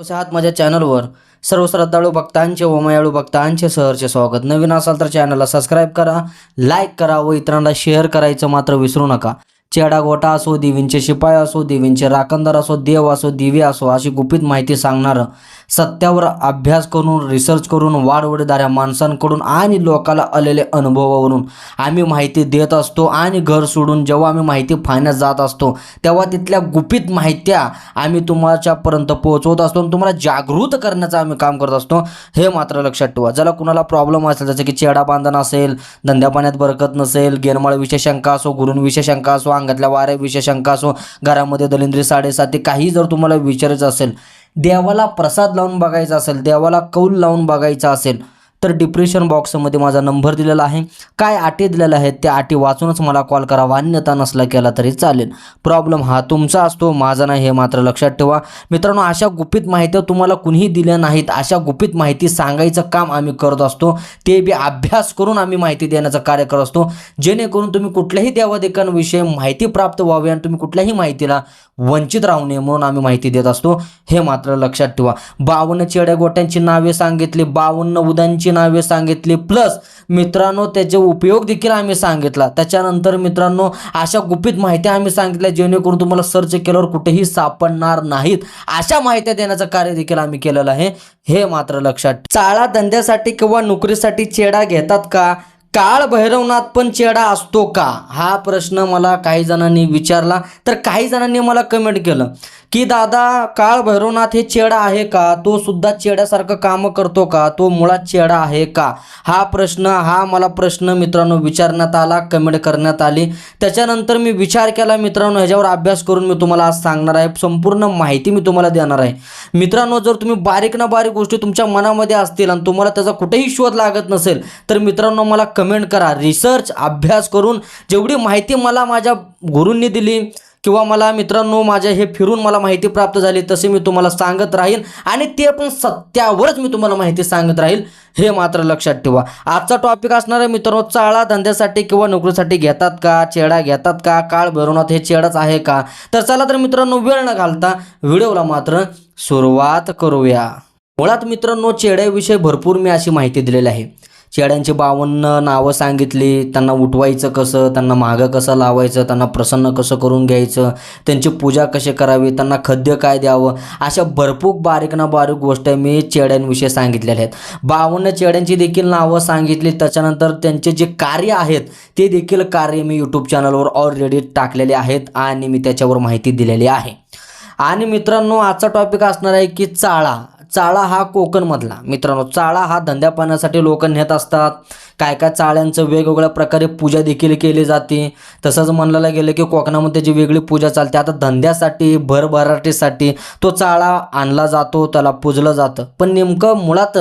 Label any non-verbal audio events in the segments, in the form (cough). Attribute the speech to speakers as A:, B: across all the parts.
A: आहात माझ्या चॅनलवर सर्व श्रद्धाळू भक्तांचे व मयाळू भक्तांचे सहरचे स्वागत. नवीन असाल तर चॅनलला सबस्क्राईब करा लाईक करा व इतरांना शेअर करायचं मात्र विसरू नका. चेडा गोटा असो देवींचे शिपाई असो देवींचे राखणदार असो देव असो दिवे असो अशी गुपित माहिती सांगणारं. सत्यावर अभ्यास करून रिसर्च करून वाढवडीदाऱ्या माणसांकडून आणि लोकाला आलेले अनुभवावरून आम्ही माहिती देत असतो आणि घर सोडून जेव्हा आम्ही माहिती पाहण्यास जात असतो तेव्हा तिथल्या गुपित माहित्या आम्ही तुमच्यापर्यंत पोहोचवत असतो आणि तुम्हाला जागृत करण्याचं आम्ही काम करत असतो. हे मात्र लक्षात ठेवा. ज्याला कुणाला प्रॉब्लेम असेल जसं की चेडा बांधण असेल धंद्या पाण्यात बरकत नसेल गेरमाळ विषय शंका असो गुरुंविषय शंका असो अंगातल्या वाऱ्या विषय शंका असो घरामध्ये दलिंद्री साडेसाती काही जर तुम्हाला विचारायचं असेल देवाला प्रसाद लावून बघायचा असेल देवाला कौल लावून बघायचा असेल तर डिप्रेशन बॉक्समध्ये माझा नंबर दिलेला आहे. काय अटी दिलेल्या आहेत त्या अटी वाचूनच मला कॉल करा. मान्यता नसला केला तरी चालेल. प्रॉब्लेम हा तुमचा असतो माझा नाही हे मात्र लक्षात ठेवा. मित्रांनो अशा गुपित माहित्या तुम्हाला कुणीही दिल्या नाहीत. अशा गुपित माहिती सांगायचं काम आम्ही करत असतो. ते बी अभ्यास करून आम्ही माहिती देण्याचं कार्य करत असतो. जेणेकरून तुम्ही कुठल्याही देवादेकांविषयी माहिती प्राप्त व्हावी आणि तुम्ही कुठल्याही माहितीला वंचित राहू नये म्हणून आम्ही माहिती देत असतो. हे मात्र लक्षात ठेवा. बावन्न चेड्या गोट्यांची नावे सांगितली बावन्न उदांची नावे सांगितली. प्लस मित्रांनो त्याचे उपयोग देखील आम्ही सांगितला. त्याच्यानंतर मित्रांनो अशा गुपित माहिती आम्ही सांगितल्या जेणेकरून तुम्हाला सर्च केल्यावर कुठेही सापडणार नाहीत. अशा माहित्या देण्याचं कार्य देखील आम्ही केलेलं आहे. हे मात्र लक्षात चाळा धंद्यासाठी किंवा नोकरीसाठी चेडा घेतात का? काळ भैरवनाथ पण चेडा असतो का? हा प्रश्न मला काही जणांनी विचारला. तर काही जणांनी मला कमेंट केलं. की दादा काळ भैरवनाथ हे चेडा आहे का? तो सुद्धा चेड्यासारखं कामं करतो का? तो मुळात चेडा आहे का? हा प्रश्न हा मला प्रश्न मित्रांनो विचारण्यात आला कमेंट करण्यात आली. त्याच्यानंतर मी विचार केला मित्रांनो ह्याच्यावर अभ्यास करून मी तुम्हाला आज सांगणार आहे. संपूर्ण माहिती मी तुम्हाला देणार आहे. मित्रांनो जर तुम्ही बारीक ना बारीक गोष्टी तुमच्या मनामध्ये असतील आणि तुम्हाला त्याचा कुठेही शोध लागत नसेल तर मित्रांनो मला कमेंट करा. रिसर्च अभ्यास करून जेवढी माहिती मला माझ्या गुरूंनी दिली किंवा मला मित्रांनो माझ्या हे फिरून मला माहिती प्राप्त झाली तसे मी तुम्हाला सांगत राहील आणि ते पण सत्यावरच मी तुम्हाला माहिती सांगत राहील हे मात्र लक्षात ठेवा. आजचा टॉपिक असणार आहे मित्रांनो चाळा धंद्यासाठी किंवा नोकरीसाठी घेतात का चेडा घेतात का काळ भरवणात हे चेडच आहे का? तर चला तर मित्रांनो वेळ न घालता व्हिडिओला मात्र सुरुवात करूया. मुळात मित्रांनो चेड्याविषयी भरपूर मी अशी माहिती दिलेली आहे. चेड्यांची बावन्न नावं सांगितली. त्यांना उठवायचं कसं? त्यांना मागं कसं लावायचं? त्यांना प्रसन्न कसं करून घ्यायचं? त्यांची पूजा कशी करावी? त्यांना खाद्य काय द्यावं? अशा भरपूर बारीक ना बारीक गोष्ट मी चेड्यांविषयी सांगितलेल्या आहेत. बावन्न चेड्यांची देखील नावं सांगितली. त्याच्यानंतर त्यांचे जे कार्य आहेत ते देखील कार्य मी यूट्यूब चॅनलवर ऑलरेडी टाकलेले आहेत आणि मी त्याच्यावर माहिती दिलेली आहे. आणि मित्रांनो आजचा टॉपिक असणार आहे की चाळा. चाळा हा कोकणमधला. मित्रांनो चाळा हा धंद्या पाण्यासाठी लोक नेत असतात. काय काय चाळ्यांचं वेगवेगळ्या प्रकारे पूजा देखील केली जाते. तसंच म्हणलं गेलं की कोकणामध्ये जी वेगळी पूजा चालते आता धंद्यासाठी भरभराटीसाठी तो चाळा आणला जातो त्याला पूजलं जातं. पण नेमकं मुळात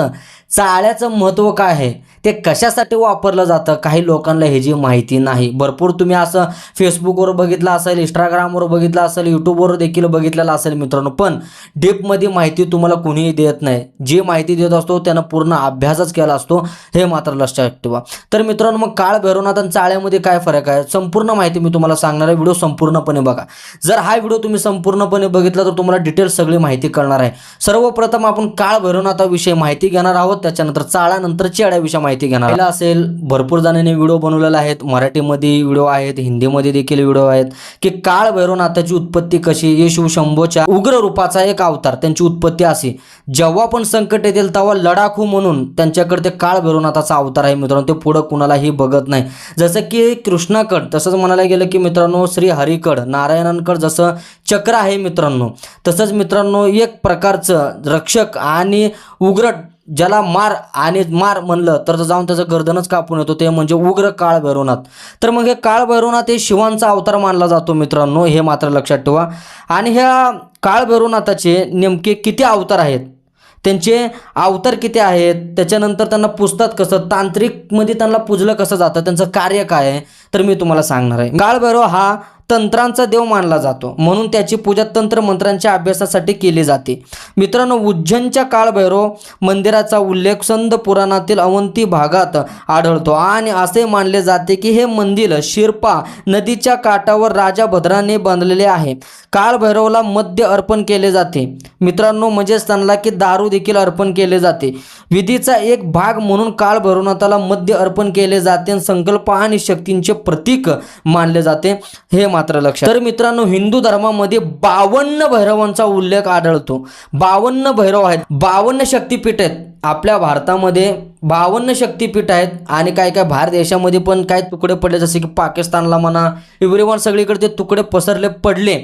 A: चाळ्याचं महत्त्व काय आहे? ते कशासाठी वापरलं जातं? काही लोकांना ह्याची माहिती नाही. भरपूर तुम्ही असं फेसबुकवर बघितलं असेल इंस्टाग्रामवर बघितलं असेल यूट्यूबवर देखील बघितलेलं असेल मित्रांनो पण डीपमध्ये माहिती तुम्हाला कुणीही देत नाही. जी माहिती देत असतो त्यानं पूर्ण अभ्यासच केला असतो हे मात्र लक्षात ठेवा. तर मित्रांनो मग काळ भैरवनाथ आणि चाळ्यामध्ये काय फरक आहे? संपूर्ण माहिती मी तुम्हाला सांगणार आहे. व्हिडिओ संपूर्णपणे बघा. जर हा व्हिडिओ तुम्ही संपूर्णपणे बघितला तर तुम्हाला डिटेल सगळी माहिती कळणार आहे. सर्वप्रथम आपण काळ भैरवनाथाविषयी माहिती घेणार आहोत. त्याच्यानंतर चाळानंतर चेड्याविषयी माहिती घेणार. असेल भरपूर जणांनी व्हिडिओ बनवलेला आहेत. मराठीमध्ये व्हिडिओ आहेत हिंदीमध्ये देखील व्हिडिओ आहेत. की काळ भैरवनाथाची उत्पत्ती कशी? येशू शंभोच्या उग्र रूपाचा एक अवतार त्यांची उत्पत्ती अशी. जेव्हा पण संकट येतील तेव्हा लडाखू म्हणून त्यांच्याकडे ते काळ भैरवनाथाचा अवतार आहे मित्रांनो. ते पुढं कुणालाही बघत नाही. जसं की कृष्णाकड तसंच म्हणायला गेलं की मित्रांनो श्री हरिकड नारायणांकड जसं चक्र आहे मित्रांनो तसंच मित्रांनो एक प्रकारचं रक्षक आणि उग्र ज्याला मार आणि मार म्हणलं तर जाऊन त्याचं गर्दनच कापून येतो. ते म्हणजे उग्र काळ भैरवनाथ. तर मग हे काळ भैरवनाथ हे शिवांचा अवतार मानला जातो मित्रांनो हे मात्र लक्षात ठेवा. आणि ह्या काळ भैरवनाथाचे नेमके किती अवतार आहेत? त्यांचे अवतार किती आहेत? त्याच्यानंतर त्यांना पुजतात कसं? तांत्रिकमध्ये त्यांना पुजलं कसं जातं? त्यांचं कार्य काय आहे? तर मी तुम्हाला सांगणार आहे. काळ भैरव हा तंत्रांचा देव मानला जातो. म्हणून त्याची पूजा तंत्र मंत्रांच्या अभ्यासासाठी केली जाते. मित्रांनो उज्जैनच्या काळभैरव मंदिराचा उल्लेख संत पुराणातील अवंती भागात आढळतो. आणि असे मानले जाते की हे मंदिर शिरपा नदीच्या काठावर राजा भद्राने बांधलेले आहे. काळभैरवला मद्य अर्पण केले जाते. मित्रांनो म्हणजेच त्यांना की दारू देखील अर्पण केले जाते. विधीचा एक भाग म्हणून काळभैरवनाथाला मद्य अर्पण केले जाते. आणि संकल्प आणि शक्तींचे प्रतीक मानले जाते. हे मात्र लक्षात. तर मित्रांनो हिंदू धर्मामध्ये बावन्न भैरवांचा उल्लेख आढळतो. बावन्न भैरव आहेत बावन्न शक्तीपीठ आहेत. आपल्या भारतामध्ये बावन्न शक्तीपीठ आहेत आणि काय काय भारत देशामध्ये पण काय तुकडे पडले जसे की पाकिस्तानला म्हणा एव्हरीवन सगळीकडे ते तुकडे पसरले पडले.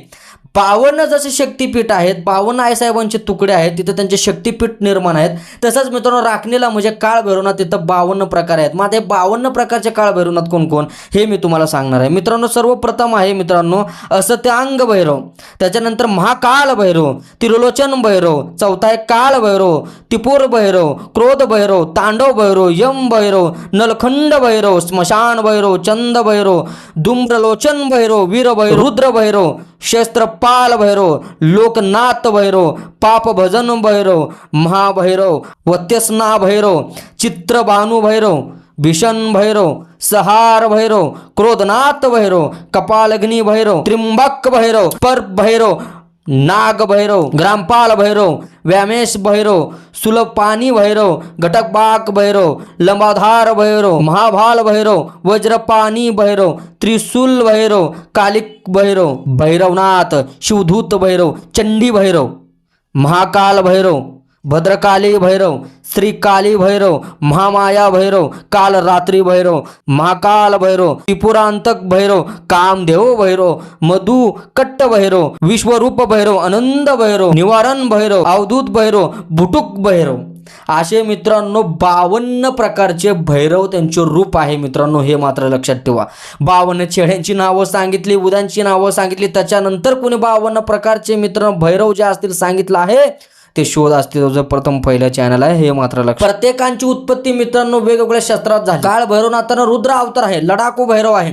A: बावन्न जसे शक्तिपीठ आहेत बावन्न आईसाहेबांचे तुकडे आहेत तिथे त्यांचे शक्तिपीठ निर्माण आहेत. तसंच मित्रांनो राखणीला म्हणजे काळ भैरवनाथ तिथं बावन्न प्रकार आहेत. मग ते बावन्न प्रकारचे काळ भैरवनाथ कोण कोण? हे मी तुम्हाला सांगणार आहे. मित्रांनो सर्वप्रथम आहे मित्रांनो असं असत्यांग भैरव. त्याच्यानंतर महाकाल भैरव तिरुलोचन भैरव चौथा आहे काळ भैरव तिपूर भैरव क्रोध भैरव तांडव भैरव यम भैरव नलखंड भैरव स्मशान भैरव चंद भैरव धूम्रलोचन भैरव वीर भैरव रुद्र भैरव पाल भैरव लोकनाथ भैरव पाप भजन भैरव महाभैरव वत्यस्ना भैरव चित्रबानू भैरव भीषण भैरव सहार भैरव क्रोधनाथ भैरव कपालग्नी भैरव त्रिंबक भैरव पर भैरव नाग भैरव ग्रामपाल भैरव व्यामेश भैरव सुलपानी भैरव घटकबाक भैरव लंबाधार भैरव महाभाल भैरव वज्रपानी भैरव त्रिशूल भैरव कालिक भैरव भैरवनाथ शिवधूत भैरव चंडी भैरव महाकाल भैरव भद्रकाली भैरव श्रीकाली भैरव महामाया भैरव काल रात्री भैरव महाकाल भैरव त्रिपुरांतक भैरव कामदेव भैरव मधु कट्ट भैरव विश्वरूप भैरव आनंद भैरव निवारण भैरव अवधूत भैरव बुटुक भैरव. असे मित्रांनो बावन्न प्रकारचे भैरव त्यांचे रूप आहे मित्रांनो हे मात्र लक्षात ठेवा. बावन्न चेड्यांची नावं सांगितली उद्यांची नावं सांगितली त्याच्यानंतर कोणी बावन्न प्रकारचे मित्रांनो भैरव जे असतील सांगितलं आहे ते शोध असते जो प्रथम पहिलं चॅनल आहे हे मात्र लक्ष प्रत्येकांची उत्पत्ती मित्रांनो वेगवेगळ्या शस्त्रात झाली. काळ भैरवनाथानं रुद्र अवतार आहे लडाखू भैरव आहे.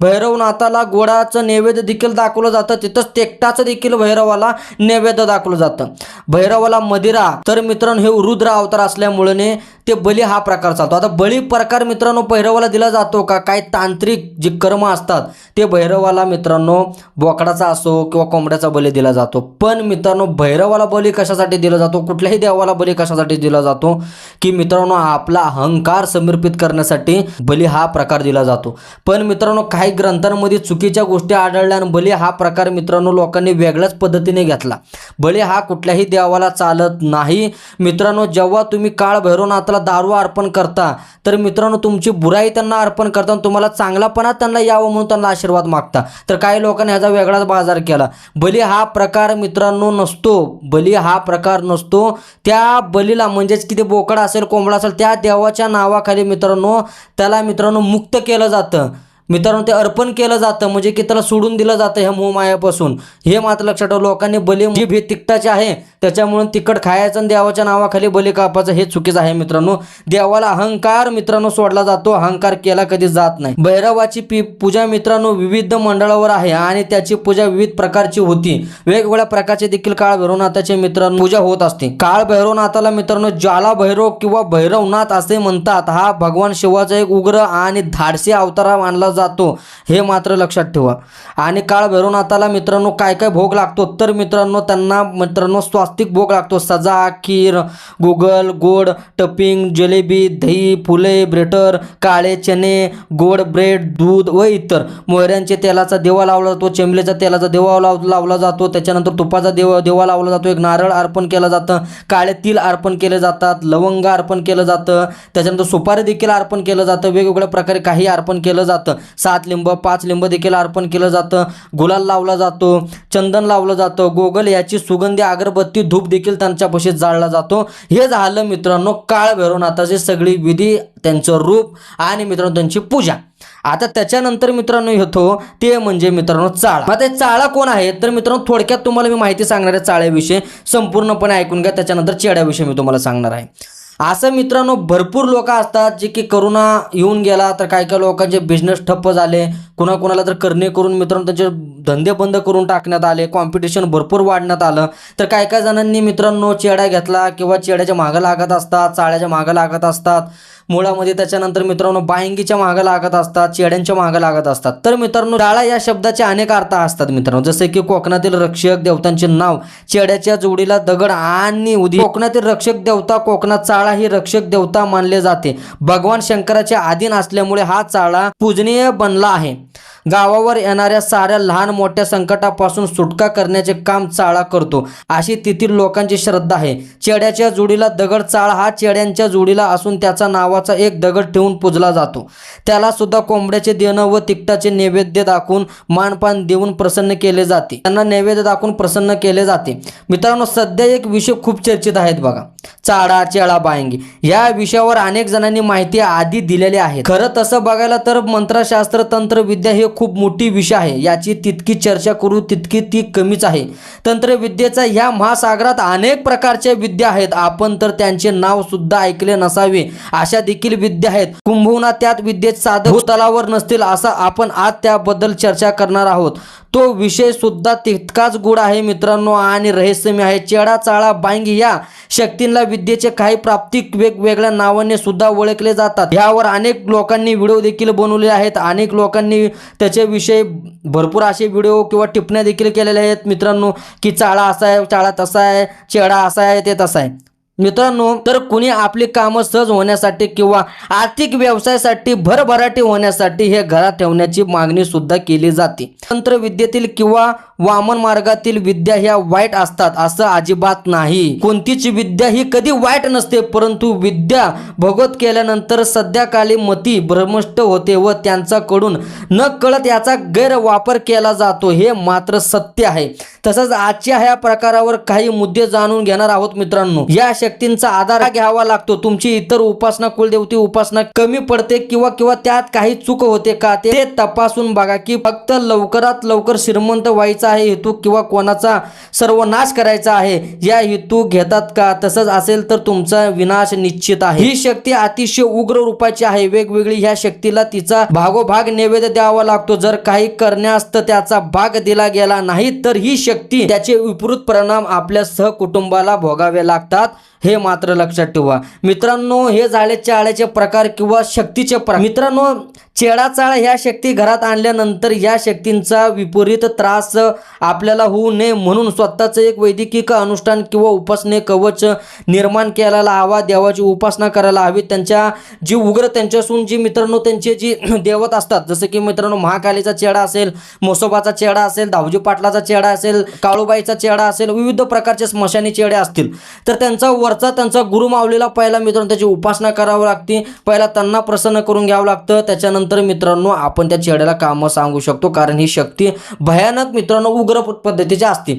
A: भैरवनाथाला गोडाचं नैवेद्य देखील दाखवलं जातं. तिथंच तेकटाचं देखील भैरवाला नैवेद्य दाखवलं जातं. भैरवाला मदिरा तर मित्रांनो हे रुद्र अवतार असल्यामुळे ते बली हा प्रकार चालतो. आता बळी प्रकार मित्रांनो भैरवाला दिला जातो का? काय तांत्रिक जे कर्म असतात ते भैरवाला मित्रांनो बोकडाचा असो किंवा कोंबड्याचा बली दिला जातो. पण मित्रांनो भैरवाला बली कशासाठी दिला जातो. कुठल्याही देवाला बली कशासाठी दिला जातो? की मित्रांनो आपला अहंकार समर्पित करण्यासाठी बली हा प्रकार दिला जातो. पण मित्रांनो काही ग्रंथांमध्ये चुकीच्या गोष्टी आढळल्या आणि बली हा प्रकार मित्रांनो लोकांनी वेगळ्याच पद्धतीने घेतला. बली हा कुठल्याही देवाला चालत नाही. मित्रांनो जेव्हा तुम्ही काळ भैरवनाथाला दारू अर्पण करता तर मित्रांनो तुमची बुराई त्यांना अर्पण करता तुम्हाला चांगलापणा त्यांना यावं म्हणून त्यांना आशीर्वाद मागता. तर काही लोकांनी ह्याचा वेगळाच बाजार केला. बली हा प्रकार मित्रांनो नसतो. बली हा प्रकार नसतो. त्या बलीला म्हणजेच किती बोकड असेल कोंबडा असेल त्या देवाच्या नावाखाली मित्रांनो त्याला मित्रांनो मुक्त केलं जातं. मित्रांनो ते अर्पण केलं जातं म्हणजे की त्याला सोडून दिलं जातं ह्या मोहमायापासून. हे मात्र लक्षात ठेवा लोकांनी बली जीभ हे तिकटाचे आहे त्याच्यामुळे तिखट खायचं आणि देवाच्या नावाखाली बली कापायचं हे चुकीचं आहे मित्रांनो. देवाला अहंकार मित्रांनो सोडला जातो अहंकार केला कधी जात नाही. भैरवाची पी पूजा मित्रांनो विविध मंडळावर आहे आणि त्याची पूजा विविध प्रकारची होती. वेगवेगळ्या प्रकारचे देखील काळ भैरवनाथाचे मित्रांनो पूजा होत असते. काळ भैरवनाथाला मित्रांनो ज्वाला भैरव किंवा भैरवनाथ असे म्हणतात हा भगवान शिवाचा एक उग्र आणि धाडसी अवतारा मानला जातो हे मात्र लक्षात ठेवा. आणि काळ भैरवनाथाला मित्रांनो काय काय भोग लागतो तर मित्रांनो त्यांना मित्रांनो स्वास्तिक भोग लागतो. सजा खीर गुगल गोड टपिंग जलेबी दही फुले ब्रेटर काळे चणे गोड ब्रेड दूध व इतर. मोहऱ्यांचे तेलाचा देवा लावला जातो चेंबलेच्या तेलाचा देवा लाव लावला जातो. त्याच्यानंतर तुपाचा देव देवा लावला जातो. एक नारळ अर्पण केलं जातं. काळे तिल अर्पण केले जातात. लवंग अर्पण केलं जातं. त्याच्यानंतर सुपारी देखील अर्पण केलं जातं. वेगवेगळ्या प्रकारे काही अर्पण केलं जातं. सात लिंब पाच लिंब देखील अर्पण केलं जातं. गुलाल लावला जातो चंदन लावलं जातं गोगल याची सुगंधी अगरबत्ती धूप देखील त्यांच्यापाशी जाळला जातो. हे झालं मित्रांनो काळ भैरवनाथाची सगळी विधी त्यांचं रूप आणि मित्रांनो त्यांची पूजा. आता त्याच्यानंतर मित्रांनो येतो ते म्हणजे मित्रांनो चाळा. आता चाळा कोण आहे? तर मित्रांनो थोडक्यात तुम्हाला मी माहिती सांगणार आहे चाळ्याविषयी. संपूर्णपणे ऐकून घ्या त्याच्यानंतर चेड्याविषयी मी तुम्हाला सांगणार आहे. असं मित्रांनो भरपूर लोक असतात जे की करोना येऊन गेला तर काही काही लोकांचे बिझनेस ठप्प झाले. कुणाकुणाला तर करणे करून मित्रांनो त्यांचे धंदे बंद करून टाकण्यात आले कॉम्पिटिशन भरपूर वाढण्यात आलं. तर काही काही जणांनी मित्रांनो चेडा घेतला किंवा चेड्याच्या मागं लागत असतात चाळ्याच्या मागं लागत असतात. मुळामध्ये त्याच्यानंतर मित्रांनो बाहिंगीच्या मागं लागत असतात चेड्यांच्या मागं लागत असतात. तर मित्रांनो डाळा या शब्दाचे अनेक अर्थ असतात मित्रांनो. जसे की कोकणातील रक्षक देवतांचे नाव चेड्याच्या जोडीला दगड आणि उदी. कोकणातील रक्षक देवता कोकणात चाळा ही रक्षक देवता मानले जाते. भगवान शंकराचे आधीन असल्यामुळे हा चाळा पूजनीय बनला आहे. गावावर येणाऱ्या साऱ्या लहान मोठ्या संकटापासून सुटका करण्याचे काम चाळा करतो. अशी तेथील लोकांची श्रद्धा आहे. चेड्याच्या जोडीला दगड चाळ हा चेड्यांच्या जोडीला असून त्याचा नावाचा एक दगड ठेवून पूजला जातो. त्याला सुद्धा कोंबड्याचे देणं व तिकटाचे नैवेद्य दाखवून मानपान देऊन प्रसन्न केले जाते. त्यांना नैवेद्य दाखवून प्रसन्न केले जाते. मित्रांनो सध्या एक विषय खूप चर्चित आहेत बघा. चाडा चेळा बायंगी. या विषयावर अनेक जणांनी माहिती आधी दिलेली आहे. खरं तसं बघायला तर मंत्रशास्त्र तंत्रविद्या हे खूप मोठी विषय आहे. याची तितकी चर्चा करू तितकी ती कमीच आहे. तंत्रविद्येचा ह्या महासागरात अनेक प्रकारच्या विद्या आहेत. आपण तर त्यांचे नाव सुद्धा ऐकले नसावे. अशा देखील विद्या आहेत. कुंभवना त्यात विद्येत साधक तलावर नसतील असा आपण आज त्याबद्दल चर्चा करणार आहोत. तो विषय सुद्धा तितकाच गुढ आहे मित्रांनो आणि रहस्यमय आहे. चेडा चाळा बांगी या शक्तींना विद्येचे काही प्राप्तिक वेगवेगळ्या नावाने सुद्धा ओळखले जातात. यावर अनेक लोकांनी व्हिडिओ देखील बनवले आहेत. अनेक लोकांनी त्याच्याविषयी भरपूर असे व्हिडिओ किंवा टिप्पण्या देखील केलेल्या आहेत. मित्रांनो की चाळा असा आहे चाळा तसा आहे चेडा असा आहे ते तसा आहे. मित्रांनो तर कुणी आपली कामं सहज होण्यासाठी किंवा आर्थिक व्यवसायासाठी भरभराटी होण्यासाठी हे घरात ठेवण्याची मागणी सुद्धा केली जाते. तंत्रविद्येतील किंवा वामन मार्गातील विद्या ह्या वाईट असतात असं अजिबात नाही. कोणतीच विद्या ही कधी वाईट नसते परंतु विद्या भगवत केल्यानंतर सध्याकाली मती भ्रमष्ट होते व त्यांच्याकडून न कळत याचा गैरवापर केला जातो हे मात्र सत्य आहे. तसंच आजच्या ह्या प्रकारावर काही मुद्दे जाणून घेणार आहोत मित्रांनो. या शक्तींचा आधार घ्यावा लागतो. तुमची इतर उपासना कुलदेवती उपासना कमी पडते किंवा किंवा त्यात काही चूक होते का? ते तपासून बघा की फक्त लवकरात लवकर श्रीमंत व्हायचा आहे हेतू किंवा कोणाचा सर्वनाश करायचा आहे या हेतू घेतात का? तसंच असेल तर तुमचा विनाश निश्चित आहे. ही शक्ती अतिशय उग्र रूपाची आहे. वेगवेगळी ह्या शक्तीला तिचा भागोभाग नैवेद्य द्यावा लागतो. जर काही करण्यास तर त्याचा भाग दिला गेला नाही तर ही शक्ती त्याचे विपरीत परिणाम आपल्या सहकुटुंबाला भोगावे लागतात. हे मात्र लक्षात ठेवा. मित्रांनो हे झाले चाळ्याचे प्रकार किंवा शक्तीचे प्रकार. मित्रांनो चेडा चाळ ह्या शक्ती घरात आणल्यानंतर या शक्तींचा विपरीत त्रास आपल्याला होऊ नये म्हणून स्वतःचं एक वैद्यकीय अनुष्ठान किंवा उपासने कवच निर्माण करायला हवा देवाची उपासना करायला हवी. त्यांच्या जी उग्र त्यांच्यासून जी मित्रांनो त्यांचे जी (clears throat) देवत असतात जसं की मित्रांनो महाकालीचा चेडा असेल मोसोबाचा चेडा असेल दावजी पाटलाचा चेडा असेल काळूबाईचा चेडा असेल विविध प्रकारचे स्मशानी चेडे असतील तर त्यांचा वर वरचा त्यांचा गुरु मावलेला पहिला मित्रांनो त्याची उपासना करावी लागते. पहिला त्यांना प्रसन्न करून घ्यावं लागतं. त्याच्यानंतर मित्रांनो आपण त्या चेड्याला कामं सांगू शकतो. कारण ही शक्ती भयानक मित्रांनो उग्र पद्धतीची असते.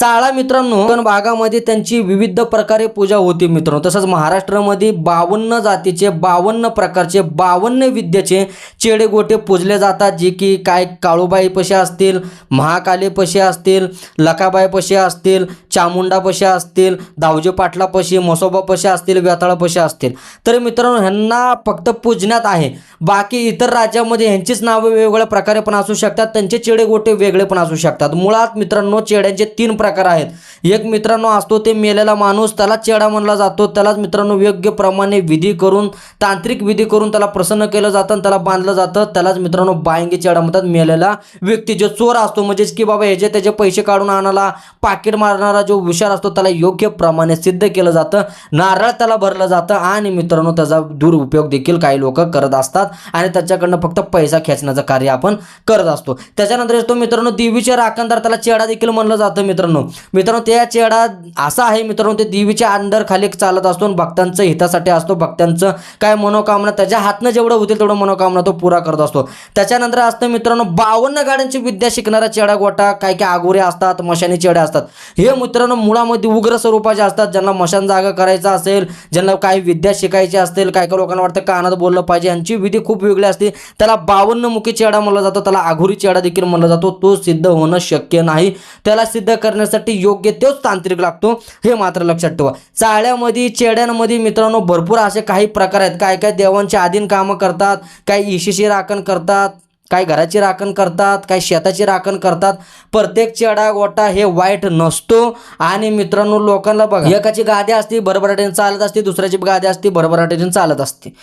A: चाळा मित्रांनो कोकण भागामध्ये त्यांची विविध प्रकारे पूजा होती मित्रांनो. तसंच महाराष्ट्रामध्ये बावन्न जातीचे बावन्न प्रकारचे बावन्न विद्येचे चेडे गोटे पूजले जातात. जे की काय काळूबाई पशी असतील महाकाली पशी असतील लकाबाई पशी असतील चामुंडा पशी असतील दावजे पाटला पशी मसोबा पशी असतील वेताळा पशी असतील. तर मित्रांनो ह्यांना फक्त पूजण्यात आहे. बाकी इतर राज्यामध्ये ह्यांचीच नावं वेगवेगळ्या प्रकारे पण असू शकतात. त्यांचे चेडे गोटे वेगळे पण असू शकतात. मुळात मित्रांनो चेड्यांचे तीन प्रकार आहेत. एक मित्रांनो असतो ते मेलेला माणूस. त्याला चेडा म्हणला जातो. त्यालाच मित्रांनो योग्य प्रमाणे विधी करून तांत्रिक विधी करून त्याला प्रसन्न केलं जातं आणि त्याला बांधलं जातं. त्यालाच मित्रांनो बायंगी चेडा म्हणतात मेलेला व्यक्ती. जो चोर असतो म्हणजेच की बाबा ह्याचे त्याचे पैसे काढून आणायला पाकिट मारणारा जो हुशार असतो त्याला योग्य प्रमाणे सिद्ध केलं जातं. जातं. नारळ त्याला भरलं जातं आणि मित्रांनो त्याचा दुरुपयोग देखील काही लोक करत असतात आणि त्याच्याकडनं फक्त पैसा खेचण्याचं कार्य आपण करत असतो. त्याच्यानंतर येतो मित्रांनो देवीच्या राखणदार त्याला चेडा देखील म्हणलं जातं मित्रांनो. मित्रांनो त्या चेडा असा आहे मित्रांनो ते देवीच्या अंदर खाली चालत असतो आणि भक्तांचं हितासाठी असतो. भक्तांचं काय मनोकामना त्याच्या हातनं जेवढं होतील तेवढं मनोकामना तो पुरा करत असतो. त्याच्यानंतर असतं मित्रांनो बावन्न गाड्यांची विद्या शिकणारा चेडा गोटा काय काय आगोरे असतात मशानी चेडे असतात. हे मित्रांनो मुळामध्ये उग्र स्वरूपाचे असतात ज्यांना मशान जागा करायचा असेल ज्यांना काही विद्या शिकायची असतील काय काय लोकांना वाटतं कानात बोललं पाहिजे यांची विधी खूप वेगळी असते. त्याला बावन्न मुखी चेडा म्हणला जातो त्याला आघुरी चेडा देखील म्हणला जातो तो सिद्ध होणं शक्य नाही. त्याला सिद्ध करण्यासाठी योग्य तोच तांत्रिक लागतो हे मात्र लक्षात ठेवा. चाळ्यामध्ये चेड्यांमध्ये मित्रांनो भरपूर असे काही प्रकार आहेत. काय काय देवांचे आधीन कामं करतात काही इशिशी राखण करतात काय घराची राखण करतात काय शेताची राखण करतात प्रत्येक चेडा गोटा हे वाईट नसतो. आणि मित्रांनो लोकांना बघा एकाची गादी असते भरभराटीने चालत असते दुसऱ्याची गादी असते भरभराटीने चालत असते.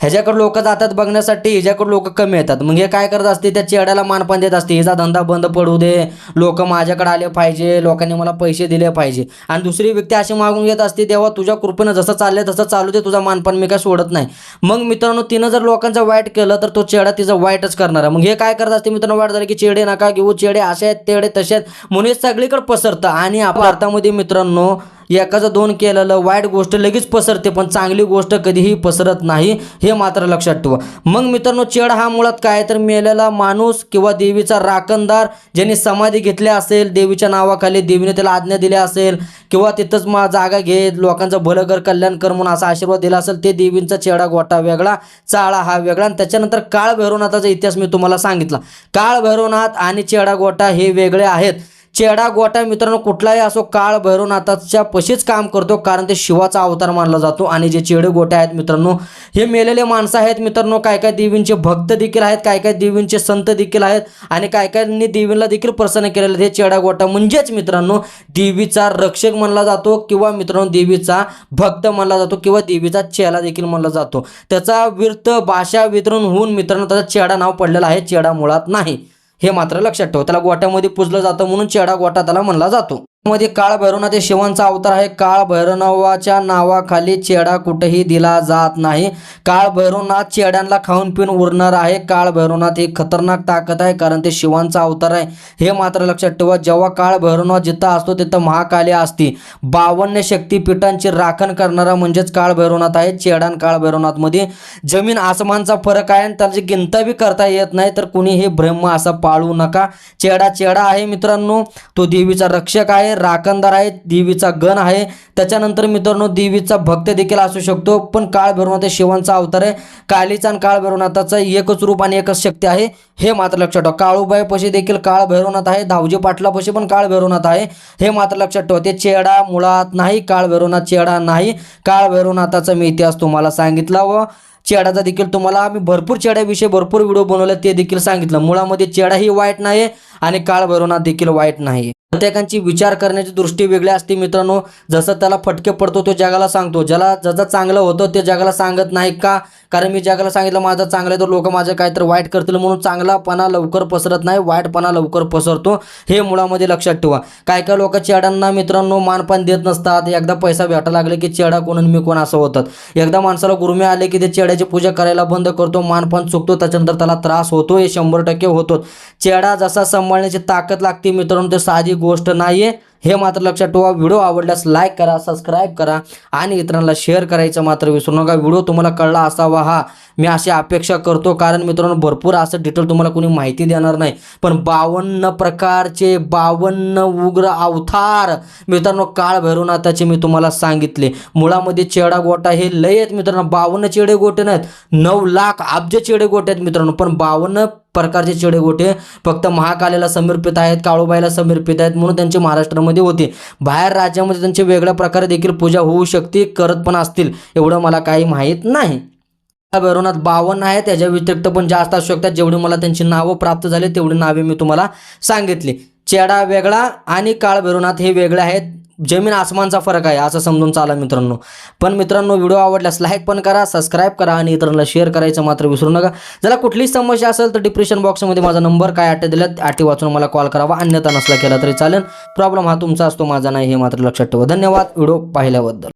A: ह्याच्याकडे लोक जातात बघण्यासाठी ह्याच्याकडे लोक कमी येतात. मग हे काय करत असते? त्या चेड्याला मानपान देत असते. हिचा धंदा बंद पडू दे. लोक माझ्याकडे आले पाहिजे. लोकांनी मला पैसे दिले पाहिजे. आणि दुसरी व्यक्ती अशी मागून घेत असते तेव्हा तुझ्या कृपेनं जसं चालले तसं चालू दे. तुझा मानपान मी काय सोडत नाही. मग मित्रांनो तिनं जर लोकांचं वाईट केलं तर तो चेडा तिचं वाईटच करणार आहे. मग हे काय करत असते मित्रांनो? वाईट झालं की चेडे नका घेऊ. चेडे असे आहेत तेडे तसे आहेत. म्हणून हे सगळीकडे पसरतं. आणि आपल्या भारतामध्ये मित्रांनो एकाचं दोन केलेलं वाईट गोष्ट लगेच पसरते पण चांगली गोष्ट कधीही पसरत नाही हे मात्र लक्षात ठेवा. मग मित्रांनो चेड हा मुळात काय तर मेलेला माणूस किंवा देवीचा राखणदार ज्यांनी समाधी घेतली असेल देवीच्या नावाखाली देवीने त्याला आज्ञा दिल्या असेल किंवा तिथंच मा जागा घेत लोकांचं भलं कर कल्याण कर म्हणून असा आशीर्वाद दिला असेल ते देवींचा चेडा गोटा वेगळा चाळा हा वेगळा. आणि त्याच्यानंतर काळ भैरवनाथाचा इतिहास मी तुम्हाला सांगितला. काळ भैरवनाथ आणि चेडा गोटा हे वेगळे आहेत. चेडा गोटा मित्रांनो कुठलाही असो काळ भैरवनाथाच्या पशीच काम करतो कारण ते शिवाचा अवतार मानला जातो. आणि जे चेडे गोटे आहेत मित्रांनो हे मेलेले माणसं आहेत मित्रांनो काय काय देवींचे भक्त देखील आहेत काय काय देवींचे संत देखील आहेत आणि काय कायनी देवीला देखील प्रसन्न केलेले हे चेडा गोटा म्हणजेच मित्रांनो देवीचा रक्षक म्हणला जातो किंवा मित्रांनो देवीचा भक्त म्हणला जातो किंवा देवीचा चेला देखील म्हणला जातो. त्याचा विरत भाषा वितरण होऊन मित्रांनो त्याचा चेडा नाव पडलेला आहे चेडा मुळात नाही. हे मात्र लक्षात ठेव त्याला गोठ्यामध्ये पुजलं जातं म्हणून चेडा गोटा त्याला म्हणला जातो. मध्ये काळ भैरवनाथ हे शिवांचा अवतार आहे. काळ भैरवनावाच्या नावाखाली चेडा कुठेही दिला जात नाही. काळ भैरवनाथ चेड्यांना खाऊन पिऊन उरणार आहे. काळ भैरवनाथ ही खतरनाक ताकद आहे कारण ते शिवांचा अवतार आहे. हे मात्र लक्षात ठेवा जेव्हा काळ भैरवनाथ जिथं असतो तिथं महाकाली असती. बावन्न शक्तीपीठांची राखण करणारा म्हणजेच काळ भैरवनाथ आहे. चेडान आणि काळ भैरवनाथमध्ये जमीन आसमानचा फरक आहे आणि त्याची गिनता बी करता येत नाही. तर कुणी हे ब्रह्म असा पाळू नका. चेडा चेडा आहे मित्रांनो. तो देवीचा रक्षक आहे. राखणदार आहे देवीचा गण आहे. त्याच्यानंतर मित्रांनो देवीचा भक्त देखील असू शकतो पण काळ भैरवनाथ शिवांचा अवतार आहे. कालीचा आणि काळ भैरवनाथाचा एकच रूप आणि एकच शक्ती आहे हे मात्र लक्षात ठेवा. काळूबाईपाशी देखील काळ भैरवनाथ आहे धावजी पाटलापाशी पण काळ भैरवनाथ आहे हे मात्र लक्षात ठेवा. ते चेडा मुळात नाही काळ भैरवनाथ चेडा नाही. काळ भैरवनाथाचा मी इतिहास तुम्हाला सांगितला व चेडाचा देखील तुम्हाला आम्ही भरपूर चेड्याविषयी भरपूर व्हिडिओ बनवले ते देखील सांगितलं. मुळामध्ये चेडाही वाईट नाही आणि काळ भैरवनाथ देखील वाईट नाही प्रत्येकांची विचार करण्याची दृष्टी वेगळी असते मित्रांनो. जसं त्याला फटके पडतो तो जगाला सांगतो. ज्याला जसं चांगलं होतं ते जगाला सांगत नाही का? कारण मी जगाला सांगितलं माझं चांगलं आहे तर लोक माझं काहीतरी वाईट करतील म्हणून चांगलापणा लवकर पसरत नाही वाईटपणा लवकर पसरतो. हे मुळामध्ये लक्षात ठेवा. काय काय लोक चेडांना मित्रांनो मानपान देत नसतात. एकदा पैसा भेटा लागले की चेडा कोण मी कोण असं होतात. एकदा माणसाला गुरुमे आले की ते चेड्याची पूजा करायला बंद करतो मानपान चुकतो त्याच्यानंतर त्याला त्रास होतो हे शंभर टक्के होतो चेडा जसा सांभाळण्याची ताकद लागते मित्रांनो ते साधी गोष्ट नाहीये. हे मात्र लक्षात ठेवा. व्हिडिओ आवडल्यास लाईक करा सबस्क्राईब करा आणि इतरांना शेअर करायचं मात्र विसरू नका. व्हिडिओ तुम्हाला कळला असावा हा. मी अशी अपेक्षा करतो कारण मित्रांनो भरपूर असं डिटेल तुम्हाला कोणी माहिती देणार नाही. पण बावन्न प्रकारचे बावन्न उग्र अवतार मित्रांनो काळ भैरवनाथाचे मी तुम्हाला सांगितले. मुळामध्ये चेडा गोटा हे लय आहेत मित्रांनो. बावन्न चेडे गोटे नाहीत. नऊ लाख अब्ज चेडे गोटे आहेत मित्रांनो. पण बावन्न प्रकारचे चेडे गोटे फक्त महाकालेला समर्पित आहेत काळूबाईला समर्पित आहेत. म्हणून त्यांचे महाराष्ट्रामध्ये होते. बाहेर राज्यामध्ये त्यांचे वेगळ्या प्रकारे देखील पूजा होऊ शकते करत पण असतील एवढं मला काही माहीत नाही. भैरवनाथ बावन्न आहे त्याच्या व्यतिरिक्त पण जास्त असू शकतात. जेवढी मला त्यांची नावं प्राप्त झाली तेवढी नावे मी तुम्हाला सांगितली. चेडा वेगळा आणि काळ भैरवनाथ हे वेगळे आहेत. जमीन आसमानचा फरक आहे असं समजून चाला मित्रांनो. पण मित्रांनो व्हिडिओ आवडल्यास लाईक पण करा सबस्क्राईब करा आणि इतरांना शेअर करायचं मात्र विसरू नका. जरा कुठलीच समस्या असेल तर डिप्रेशन बॉक्समध्ये माझा नंबर काय आटे दिल्यात आटी वाचून मला कॉल करावा अन्यथा नसला केला तरी चालेल. प्रॉब्लेम हा तुमचा असतो माझा नाही हे मात्र लक्षात ठेवा. धन्यवाद. व्हिडिओ पाहिल्याबद्दल.